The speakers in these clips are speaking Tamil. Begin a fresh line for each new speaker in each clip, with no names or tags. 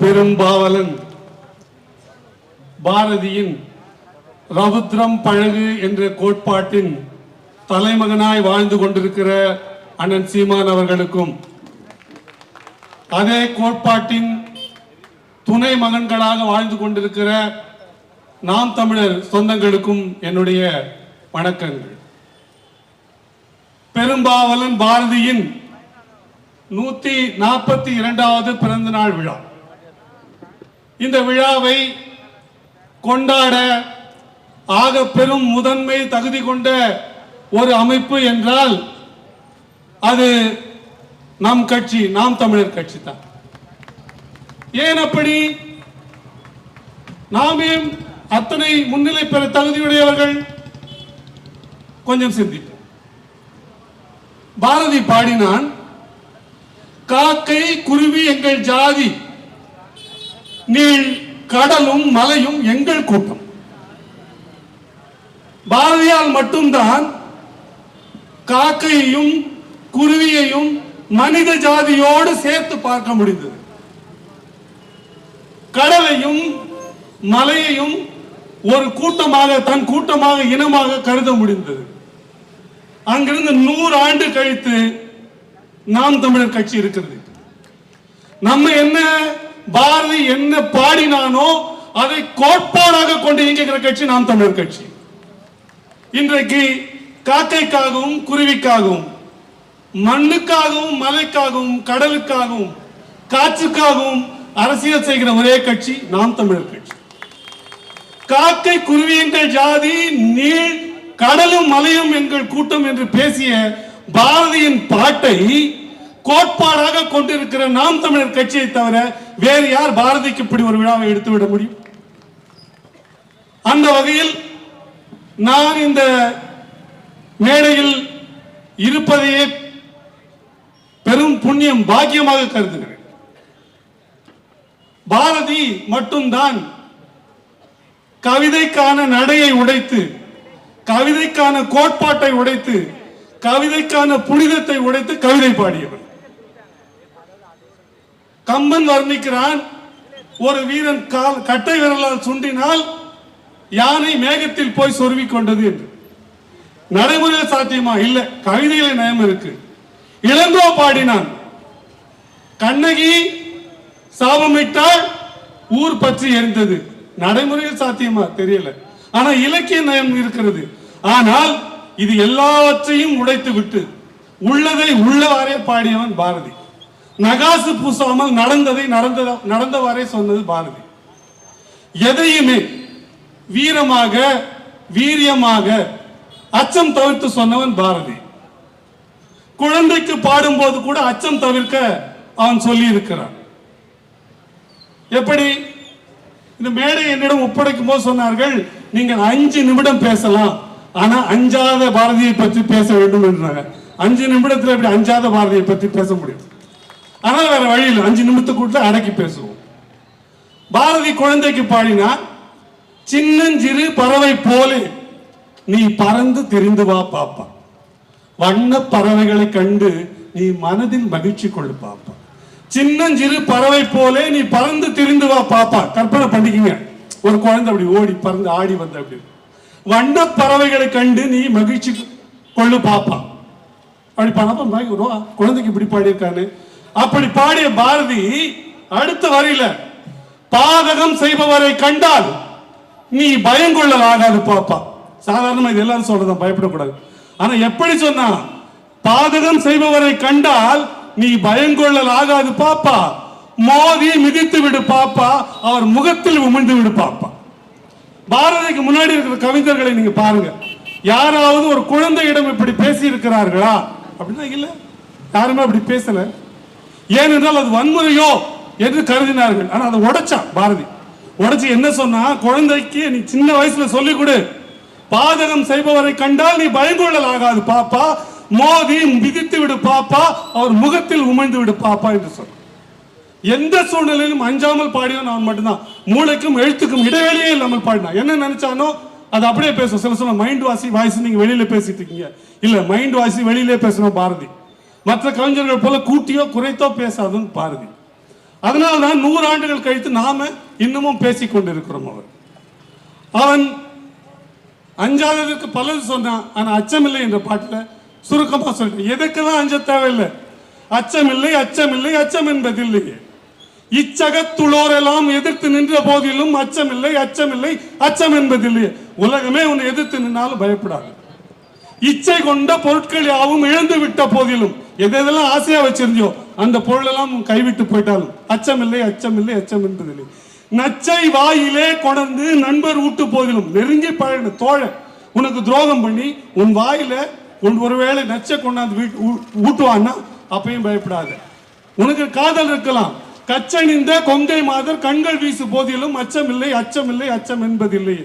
பெரும்பாவலன் பாரதியின் ரவுத்ரம் பழகு என்ற கோட்பாட்டின் தலைமகனாய் வாழ்ந்து கொண்டிருக்கிற அண்ணன் சீமான் அவர்களுக்கும் அதே கோட்பாட்டின் துணை மகன்களாக வாழ்ந்து கொண்டிருக்கிற நாம் தமிழர் சொந்தங்களுக்கும் என்னுடைய வணக்கங்கள் பெரும்பாவலன் பாரதியின் நூத்தி நாற்பத்தி இரண்டாவது பிறந்த நாள் விழா இந்த விழாவை கொண்டாட ஆக பெரும் முதன்மை தகுதி கொண்ட ஒரு அமைப்பு என்றால் அது நம் கட்சி நாம் தமிழர் கட்சி தான் ஏன் அப்படி நாமே அத்தனை முன்னிலை பெற தகுதியுடையவர்கள் கொஞ்சம் சிந்திப்போம் பாரதி பாடினான் காக்கை குருவி எங்கள் ஜாதி நீ கடலும் மலையும் எங்கள் கூட்டம் பாரதியால் மட்டும்தான் காக்கையையும் குருவியையும் மனித ஜாதியோடு சேர்த்து பார்க்க முடிந்தது கடலையும் மலையையும் ஒரு கூட்டமாக தன் கூட்டமாக இனமாக கருத முடிந்தது அங்கிருந்து நூறு ஆண்டு கழித்து நாம் தமிழர் கட்சி இருக்கிறது நம்ம என்ன பாரதி என்ன பாடினானோ அதை கோட்பாடாக கொண்டு இயங்குகிற கட்சி நாம் தமிழர் கட்சி இன்றைக்கு காக்கைக்காகவும் குருவிக்காகவும் மண்ணுக்காகவும் மலைக்காகவும் கடலுக்காகவும் காற்றுக்காகவும் அரசியல் செய்கிற ஒரே கட்சி நாம் தமிழர் கட்சி காக்கை குருவி எங்கள் ஜாதி நீர் கடலும் மலையும் எங்கள் கூட்டம் என்று பேசிய பாரதியின் பாட்டை கோட்பாடாக கொண்டிருக்கிற நாம் தமிழர் கட்சியை தவிர வேறு யார் பாரதிக்கு இப்படி ஒரு விழாவை எடுத்துவிட முடியும் அந்த வகையில் நான் இந்த மேடையில் இருப்பதையே பெரும் புண்ணியம் பாக்கியமாக கருதுகிறேன் பாரதி மட்டும்தான் கவிதைக்கான நடையை உடைத்து கவிதைக்கான கோட்பாட்டை உடைத்து கவிதைக்கான புனிதத்தை உடைத்து கவிதை பாடியவர் கம்பன் வர்ணிக்கிறான் ஒரு வீரன் கால் கட்டை விரலால் சுண்டினால் யானை மேகத்தில் போய் சொருவி கொண்டது என்று நடைமுறையில் சாத்தியமா இல்லை கவிதையில நயம் இருக்கு இளங்கோ பாடினான் கண்ணகி சாபமிட்டால் ஊர் பற்றி எரிந்தது நடைமுறையில் சாத்தியமா தெரியல ஆனா இலக்கிய நயம் இருக்கிறது ஆனால் இது எல்லாவற்றையும் உடைத்து விட்டு உள்ளதை உள்ளவாறே பாடியவன் பாரதி நகாசு பூசாமல் நடந்ததை நடந்தவாறே சொன்னது பாரதி எதையுமே வீரமாக வீரியமாக அச்சம் தவிர்த்து சொன்னவன் பாரதி குழந்தைக்கு பாடும்போது கூட அச்சம் தவிர்க்க அவன் சொல்லி இருக்கிறான் எப்படி இந்த மேடை என்னிடம் ஒப்படைக்கும் போது சொன்னார்கள் நீங்கள் அஞ்சு நிமிடம் பேசலாம் ஆனா அஞ்சாத பாரதியை பற்றி பேச வேண்டும் என்றாங்க அஞ்சு நிமிடத்தில் எப்படி அஞ்சாத பாரதியை பற்றி பேச முடியும் ஆனால் வேற வழியில் அஞ்சு நிமிஷத்துக்குள்ள அடக்கி பேசுவோம் பாரதி குழந்தைக்கு பாடினா சின்னஞ்சிறு பறவை போலே நீ பறந்து தெரிந்து வா பாப்பா வண்ண பறவைகளை கண்டு நீ மனதில் மகிழ்ச்சி கொள்ளு பாப்பா சின்னஞ்சிறு பறவை போலே நீ பறந்து திரிந்து வா பாப்பா கற்பனை பண்ணிக்கங்க ஒரு குழந்தை அப்படி ஓடி பறந்து ஆடி வந்த அப்படி வண்ண பறவைகளை கண்டு நீ மகிழ்ச்சி கொள்ளு பாப்பா அப்படி பண்ணப்ப குழந்தைக்கு இப்படி பாடியிருக்கானு அப்படி பாடிய பாரதி அடுத்த வரையில பாதகம் செய்பவரை கண்டால் நீ பயம் ஆகாது பாப்பா சாதாரணமா இது எல்லாரும் சொல்றதான் பயப்படக்கூடாது ஆனா எப்படி சொன்னா பாதகம் செய்பவரை கண்டால் நீ பயங்கொள்ளல் ஆகாது பாப்பா மோதி மிதித்து விடு பாப்பா அவர் முகத்தில் உமிழ்ந்து விடு பாப்பா பாரதிக்கு முன்னாடி இருக்கிற கவிஞர்களை நீங்க பாருங்க யாராவது ஒரு குழந்தையிடம் இப்படி பேசி இருக்கிறார்களா அப்படின்னா இல்லை யாருமே அப்படி பேசல ஏனென்றால் அது வன்முறையோ என்று கருதினார்கள் ஆனால் அதை உடைச்சான் பாரதி உடைச்சு என்ன சொன்னா குழந்தைக்கு நீ சின்ன வயசுல சொல்லி கொடு பாதகம் செய்பவரை கண்டால் நீ பயங்கொள்ளல் ஆகாது பாப்பா மோதி விதித்து விடு பாப்பா அவர் முகத்தில் உமிழ்ந்து விடு பாப்பா என்று சொன்ன எந்த சூழ்நிலையிலும் அஞ்சாமல் பாடினோம் அவன் மட்டும்தான் மூளைக்கும் எழுத்துக்கும் இடைவெளியே இல்லாமல் பாடினான் என்ன நினைச்சானோ அது அப்படியே பேசும் சில சொன்ன மைண்ட் வாசி வாய்ஸ் நீங்க வெளியில பேசிட்டு இருக்கீங்க இல்ல மைண்ட் வாசி வெளியிலே பேசணும் பாரதி மற்ற கலைஞர்கள் போல கூட்டியோ குறைத்தோ பேசாதுன்னு பாருங்க அதனால தான் நூறு ஆண்டுகள் கழித்து நாம இன்னமும் கொண்டிருக்கிறோம் அவர் அவன் அஞ்சாததுக்கு பலது சொன்னான் ஆனால் அச்சமில்லை என்ற பாட்டில் சுருக்கமாக சொல்லிட்டேன் எதுக்கெல்லாம் அஞ்ச தேவையில்லை அச்சமில்லை அச்சமில்லை அச்சம் என்பதில்லை இச்சகத்துளோரெல்லாம் எதிர்த்து நின்ற போதிலும் அச்சமில்லை அச்சமில்லை அச்சம் இல்லையே உலகமே உன்னை எதிர்த்து நின்னாலும் பயப்படாது இச்சை கொண்ட பொருட்கள் யாவும் இழந்து விட்ட போதிலும் எதெல்லாம் ஆசையா வச்சிருந்தியோ அந்த பொருளெல்லாம் கைவிட்டு போயிட்டாலும் அச்சமில்லை அச்சமில்லை அச்சம் இல்லை நச்சை வாயிலே கொடர்ந்து நண்பர் ஊட்டு போதிலும் நெருங்கி பழகின தோழ உனக்கு துரோகம் பண்ணி உன் வாயில உன் ஒருவேளை நச்சை கொண்டாந்து வீட்டு ஊட்டுவான்னா அப்பையும் பயப்படாத உனக்கு காதல் இருக்கலாம் கச்சணிந்த கொங்கை மாதர் கண்கள் வீசு போதிலும் அச்சமில்லை அச்சமில்லை அச்சம் என்பதில்லை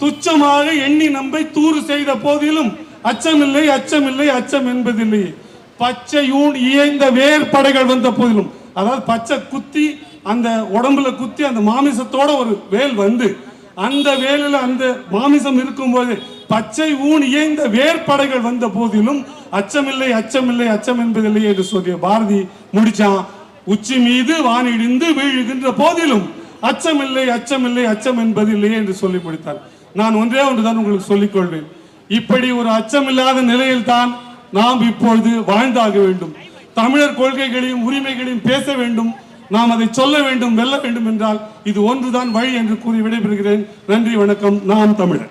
துச்சமாக எண்ணி நம்பை தூறு செய்த போதிலும் அச்சமில்லை அச்சமில்லை அச்சம் என்பதில்லை பச்சையூன் இயைந்த வேர்படைகள் வந்த போதிலும் அதாவது பச்சை குத்தி அந்த உடம்புல குத்தி அந்த மாமிசத்தோட ஒரு வேல் வந்து அந்த வேலில் அந்த மாமிசம் இருக்கும்போது பச்சை ஊன் இயைந்த வேர்படைகள் வந்த போதிலும் அச்சமில்லை அச்சமில்லை அச்சம் என்பதில்லை என்று சொல்லிய பாரதி முடிச்சான் உச்சி மீது வானிடிந்து வீழ்கின்ற போதிலும் அச்சமில்லை அச்சமில்லை அச்சம் என்பதில்லையே என்று சொல்லி முடித்தார் நான் ஒன்றே ஒன்றுதான் உங்களுக்கு சொல்லிக்கொள்வேன் இப்படி ஒரு அச்சமில்லாத நிலையில்தான் நாம் இப்பொழுது வாழ்ந்தாக வேண்டும் தமிழர் கொள்கைகளையும் உரிமைகளையும் பேச வேண்டும் நாம் அதை சொல்ல வேண்டும் வெல்ல வேண்டும் என்றால் இது ஒன்றுதான் வழி என்று கூறி விடைபெறுகிறேன் நன்றி வணக்கம் நாம் தமிழர்